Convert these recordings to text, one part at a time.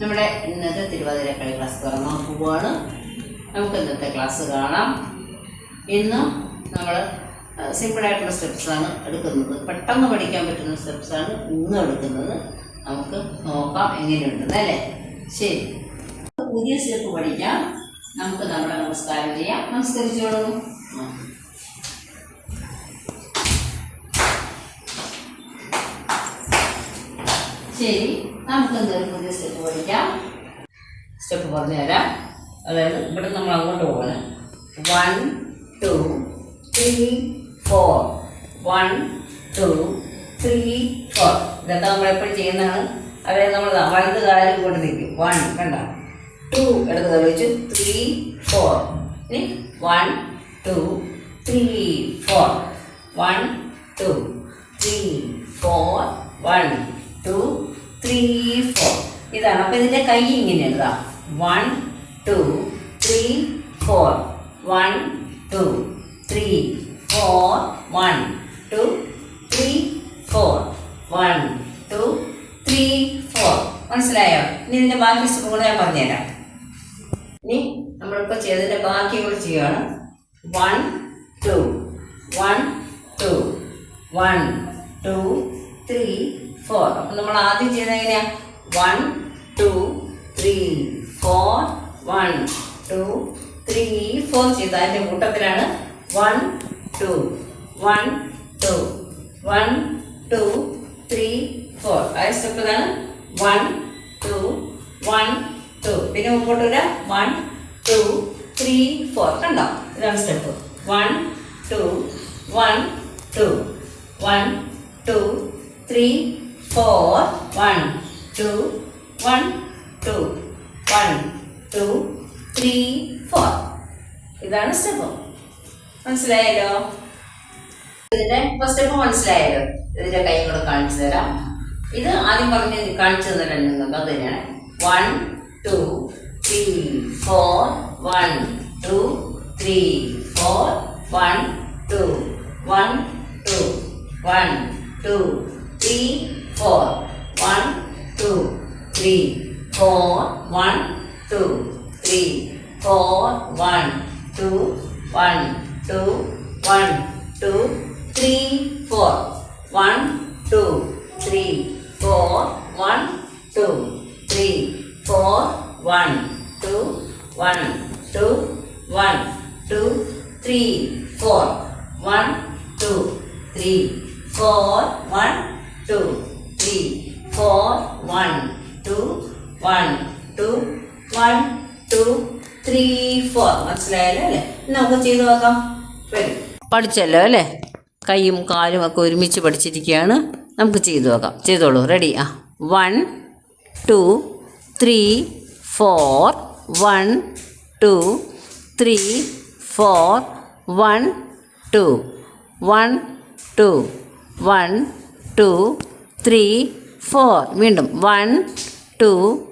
നമ്മുടെ ഇന്നത്തെ തിരുവാതിരക്കളി ക്ലാസ് തുറന്നു പോവുകയാണ് നമുക്ക് ഇന്നത്തെ ക്ലാസ് കാണാം. ഇന്ന് നമ്മൾ സിമ്പിളായിട്ടുള്ള സ്റ്റെപ്സാണ് എടുക്കുന്നത്. പെട്ടെന്ന് പഠിക്കാൻ പറ്റുന്ന സ്റ്റെപ്സാണ് ഇന്ന് എടുക്കുന്നത്. നമുക്ക് നോക്കാം എങ്ങനെയുണ്ടെന്ന് അല്ലേ? ശരി. പുതിയ സ്റ്റെപ്പ് പഠിക്കാം. നമുക്ക് നമ്മുടെ നമസ്കാരം ചെയ്യാം. നമസ്കരിച്ചോളൂ. ശരി. നമുക്ക് എന്തൊരു പുതിയ സ്റ്റെപ്പ് പഠിക്കാം. സ്റ്റെപ്പ് പറഞ്ഞു തരാം. അതായത് ഇവിടെ നമ്മൾ അങ്ങോട്ട് പോകണം one two three four one two three four ഇതൊക്കെ നമ്മളെപ്പോഴും ചെയ്യുന്നതാണ്. അതായത് നമ്മൾ വലത് കാലിൽ കൊണ്ട് നിൽക്കും വൺ കണ്ട? ടു ഇടത് കാലം വെച്ചു. ത്രീ ഫോർ ഇനി one two three four one two three four one two three four ഇതാണ്. അപ്പൊ ഇതിന്റെ കൈ ഇങ്ങനെ എഴുതാം one two three four one two three four one two three four one two three four മനസ്സിലായോ? ഇനി ഇതിന്റെ ബാക്കി സ്റ്റെപ്പ് കൂടെ ഞാൻ പറഞ്ഞുതരാം. ഇനി നമ്മളിപ്പോൾ ചെയ്തതിന്റെ ബാക്കി കൂടെ ചെയ്യുകയാണ് one two one two one two three four അപ്പം നമ്മൾ ആദ്യം ചെയ്യുന്നത് എങ്ങനെയാ? One two three four one two three four ചെയ്ത. അതിന്റെ കൂട്ടത്തിലാണ് one two one two one two three four ആ സ്റ്റെപ്പ് ഇതാണ് വൺ ടു വൺ ടു പിന്നെ മുമ്പോട്ട് വരാം വൺ ടു ത്രീ ഫോർ കണ്ടോ? ഇതാണ് step one two one two one two three four one two one two one two three four ഇതാണ് step മനസ്സിലായല്ലോ? ഇതിന്റെ ഫസ്റ്റ് സ്റ്റെപ്പ് മനസ്സിലായല്ലോ. ഇതിന്റെ കൈ കൂടെ കാണിച്ചു തരാം. ഇത് ആദ്യം പറഞ്ഞ് കാണിച്ചു തന്നിട്ടുണ്ട് നിങ്ങൾക്ക്. അത് തന്നെയാണ്. One two three four one two three four one two one two one two three four one two three four one two three four one two one two one two three four one two three four one two three four one two one two one two three four one two three four one two three four one two one two one two three four മനസ്സിലായല്ലോ? അല്ലേ? നമുക്ക് ചെയ്തു നോക്കാം. വരും പഠിച്ചല്ലോ അല്ലേ? കൈയും കാലും ഒക്കെ ഒരുമിച്ച് പഠിച്ചിരിക്കുകയാണ്. നമുക്ക് ചെയ്തു നോക്കാം. ചെയ്തോളൂ. റെഡി ആ. One two three four one two three four one two one two one two three four. വീണ്ടും. One two.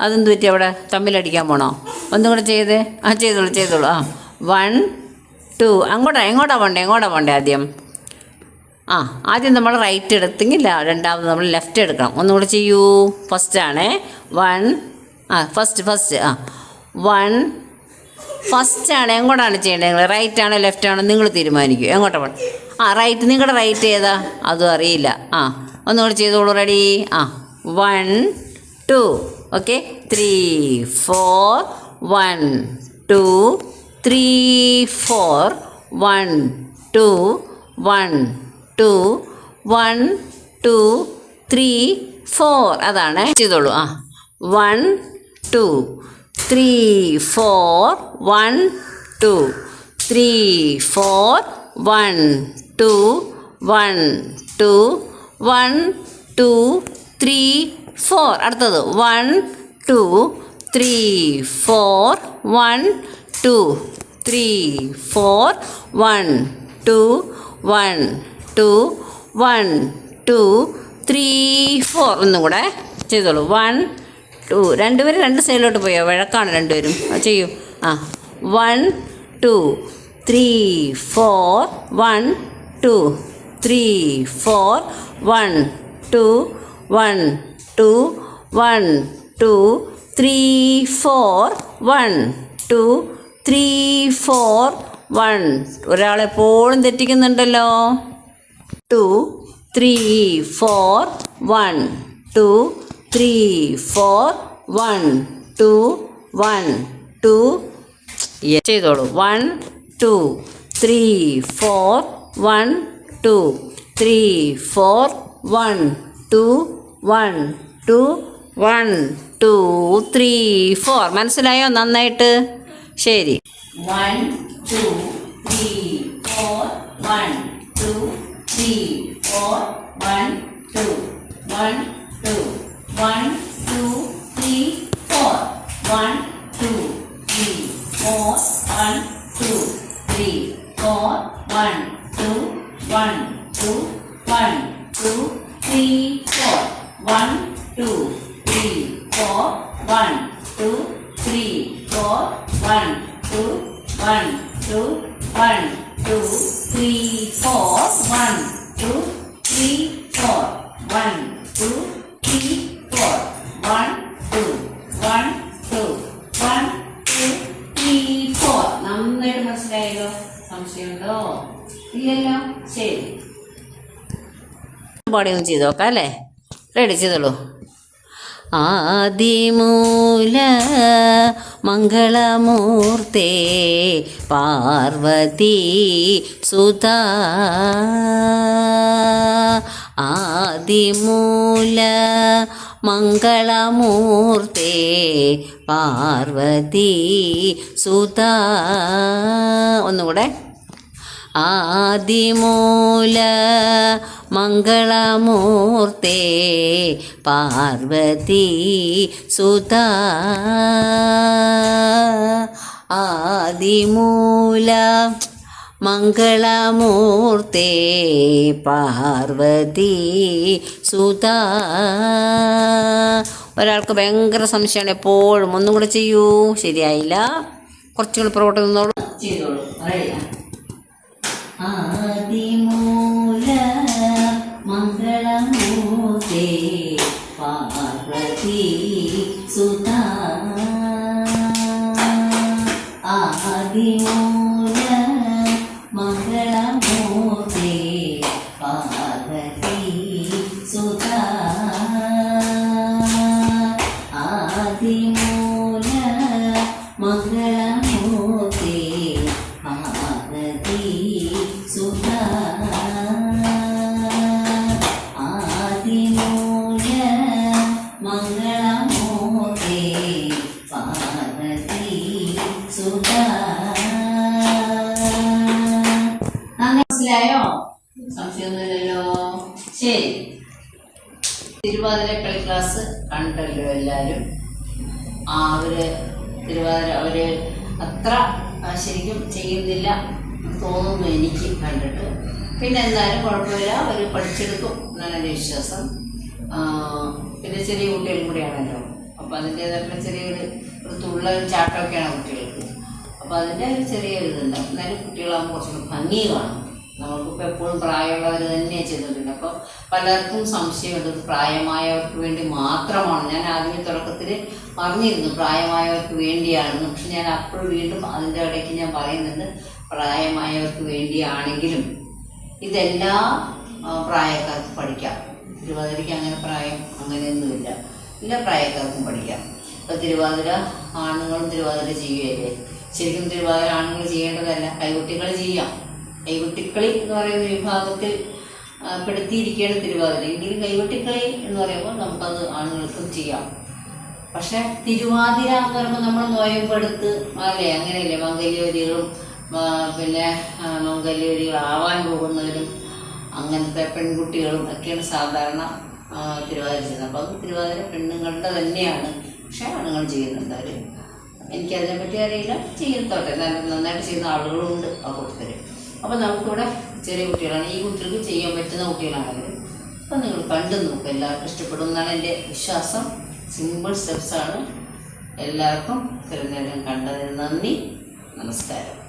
അതെന്ത് പറ്റി അവിടെ? തമ്മിലടിക്കാൻ പോണോ? ഒന്നും കൂടെ ചെയ്തേ? ആ ചെയ്തോളൂ ചെയ്തോളൂ. ആ. One to. അങ്ങോട്ടാ എങ്ങോട്ടാ പോണ്ടേ? എങ്ങോട്ടാ പോണ്ടേ ആദ്യം? ആ ആദ്യം നമ്മൾ റൈറ്റ് എടുത്തെങ്കിൽ രണ്ടാമത് നമ്മൾ ലെഫ്റ്റ് എടുക്കണം. ഒന്നും കൂടെ ചെയ്യൂ. ഫസ്റ്റ് ആണേ വൺ ആ ഫസ്റ്റ് ഫസ്റ്റ് ആ. വൺ ഫസ്റ്റ് ആണ് എങ്ങോട്ടാണ് ചെയ്യേണ്ടത് നിങ്ങൾ റൈറ്റ് ആണോ ലെഫ്റ്റ് ആണോ? നിങ്ങൾ തീരുമാനിക്കും. എങ്ങോട്ടാ പോകണം ആ റൈറ്റ് നിങ്ങളുടെ റൈറ്റ് ഏതാ? അതും അറിയില്ല. ആ ഒന്നുകൂടെ ചെയ്തോളൂ റെഡി ആ one two okay three four one two three four one two one two one two three four അതാണ്. ചെയ്തോളൂ. ആ one two three four one two three four one two one two one two three four അടുത്തത്. One two three four one two three four one two one two one two three four ഒന്നും കൂടെ ചെയ്തോളൂ. One to രണ്ടുപേരും രണ്ട് സൈഡിലോട്ട് പോയോ? വഴക്കാണ് രണ്ടുപേരും. ആ ചെയ്യൂ. ആ one two three four one two three four one two one two one two three four one two three four one ഒരാളെപ്പോഴും തെറ്റിക്കുന്നുണ്ടല്ലോ. Two three four one two three four one two one two ചെയ്തോളൂ. One two three four one two three four one two one two one two three four മനസ്സിലായോ? നന്നായിട്ട്? ശരി. One two three four one two three four one two one two One, two, three, four. One, two, three, four. One, two, three, four. One, two, one, two, one, two, three, four. One, two, three, four. One, two, three, four. One, two, one, two, one, two, three, four. One, two, three, four. One. പാടി ഒന്ന് ചെയ്ത് നോക്കാം അല്ലേ? Ready ചെയ്തോളൂ. ആദിമൂല മംഗളമൂർത്തേ പാർവതി സുത. ആദിമൂല മംഗളമൂർത്തേ പാർവതി സുത. ഒന്നുകൂടെ. ആദിമൂല മംഗളമൂർത്തേ പാർവതി സുത ആദിമൂല മംഗളമൂർത്തേ പാർവതി സുത ഒരാൾക്ക് ഭയങ്കര സംശയമാണ് എപ്പോഴും. ഒന്നും കൂടെ ചെയ്യൂ. ശരിയായില്ല. കുറച്ചുകൂടി പുറകോട്ട് നിന്നോളൂ. ചെയ്തോളൂ. ആദിമൂല മംഗളമൂർത്തേ പാർവതി സുത. ആദിമൂല മംഗളമൂർത്തേ പാർവതി മംഗളമൂർത്തേ പാർവതി സുത മനസ്സിലായോ? സംശയമൊന്നുമില്ലല്ലോ. ശരി. തിരുവാതിരക്കളി ക്ലാസ് കണ്ടല്ലോ എല്ലാവരും ആ അവർ തിരുവാതിര അവർ അത്ര ശരിക്കും ചെയ്യുന്നില്ല തോന്നുന്നു എനിക്ക് കണ്ടിട്ട്. പിന്നെ എന്തായാലും കുഴപ്പമില്ല. അവർ പഠിച്ചെടുക്കും. എന്നാണ് എന്റെ വിശ്വാസം പിന്നെ ചെറിയ കുട്ടികളും കൂടിയാണല്ലോ. അപ്പോൾ അതിന്റേതായിട്ടുള്ള ചെറിയൊരു ഒരു തുള്ള ചാട്ടമൊക്കെയാണ് കുട്ടികൾക്ക്. അപ്പോൾ അതിന്റെ ഒരു ചെറിയൊരു ഇതുണ്ടാവും എന്നാലും കുട്ടികളാകുമ്പോൾ കുറച്ചുകൂടി ഭംഗി കാണും. നമ്മൾക്കിപ്പോൾ എപ്പോഴും പ്രായമുള്ളവർ തന്നെയാണ് ചെയ്തിട്ടുണ്ട് അപ്പോൾ പലർക്കും സംശയമുണ്ട്. പ്രായമായവർക്ക് വേണ്ടി മാത്രമാണ്? ഞാൻ ആദ്യമേ തുടക്കത്തിൽ പറഞ്ഞിരുന്നു പ്രായമായവർക്ക് വേണ്ടിയാണെന്ന്. പക്ഷെ ഞാൻ അപ്പോൾ വീണ്ടും അതിന്റെ ഇടയ്ക്ക് ഞാൻ പറയുന്നുണ്ട്. പ്രായമായവർക്ക് വേണ്ടിയാണെങ്കിലും ഇതെല്ലാ പ്രായക്കാർക്കും പഠിക്കാം. തിരുവാതിരയ്ക്ക് അങ്ങനെ പ്രായം അങ്ങനെയൊന്നുമില്ല. എല്ലാ പ്രായക്കാർക്കും പഠിക്കാം. ഇപ്പോൾ തിരുവാതിര ആണുങ്ങളും തിരുവാതിര ചെയ്യുകയല്ലേ? ശരിക്കും തിരുവാതിര ആണുങ്ങൾ ചെയ്യേണ്ടതല്ല കൈകുട്ടികൾ ചെയ്യാം. കൈകുട്ടിക്കളി എന്ന് പറയുന്ന വിഭാഗത്തിൽ പെടുത്തിയിരിക്കുകയാണ് തിരുവാതിര. എങ്കിലും കൈകൊട്ടിക്കളി എന്ന് പറയുമ്പോൾ നമുക്കത് ആണുങ്ങൾക്കും ചെയ്യാം. പക്ഷെ തിരുവാതിര എന്ന് പറയുമ്പോൾ നമ്മൾ നോയമ്പെടുത്ത് അല്ലേ? അങ്ങനെയല്ലേ? മംഗല്യവരികളും പിന്നെ മംഗല്യവരികളാവാൻ പോകുന്നവരും അങ്ങനത്തെ പെൺകുട്ടികളും ഒക്കെയാണ് സാധാരണ തിരുവാതിര ചെയ്യുന്നത്. അപ്പോൾ അത് തിരുവാതിര പെണ്ണുങ്ങളുടെ തന്നെയാണ് പക്ഷെ ആണുങ്ങൾ ചെയ്യുന്നുണ്ട് അവർ എനിക്കതിനെപ്പറ്റി അറിയില്ല. ചെയ്യത്തോട്ടെ. നന്നായിട്ട് ചെയ്യുന്ന ആളുകളുണ്ട് ആ കൂട്ടത്തിൽ അപ്പോൾ നമുക്കിവിടെ ചെറിയ കുട്ടികളാണ്. ഈ കുട്ടികൾക്ക് ചെയ്യാൻ പറ്റുന്ന കുട്ടികളാണെങ്കിൽ അപ്പം നിങ്ങൾ കണ്ടു നോക്കുക എല്ലാവർക്കും ഇഷ്ടപ്പെടും എന്നാണ് എന്റെ വിശ്വാസം. സിമ്പിൾ സ്റ്റെപ്സാണ് എല്ലാവർക്കും തിരഞ്ഞെടുക്കാൻ കണ്ടതിന് നന്ദി. നമസ്കാരം.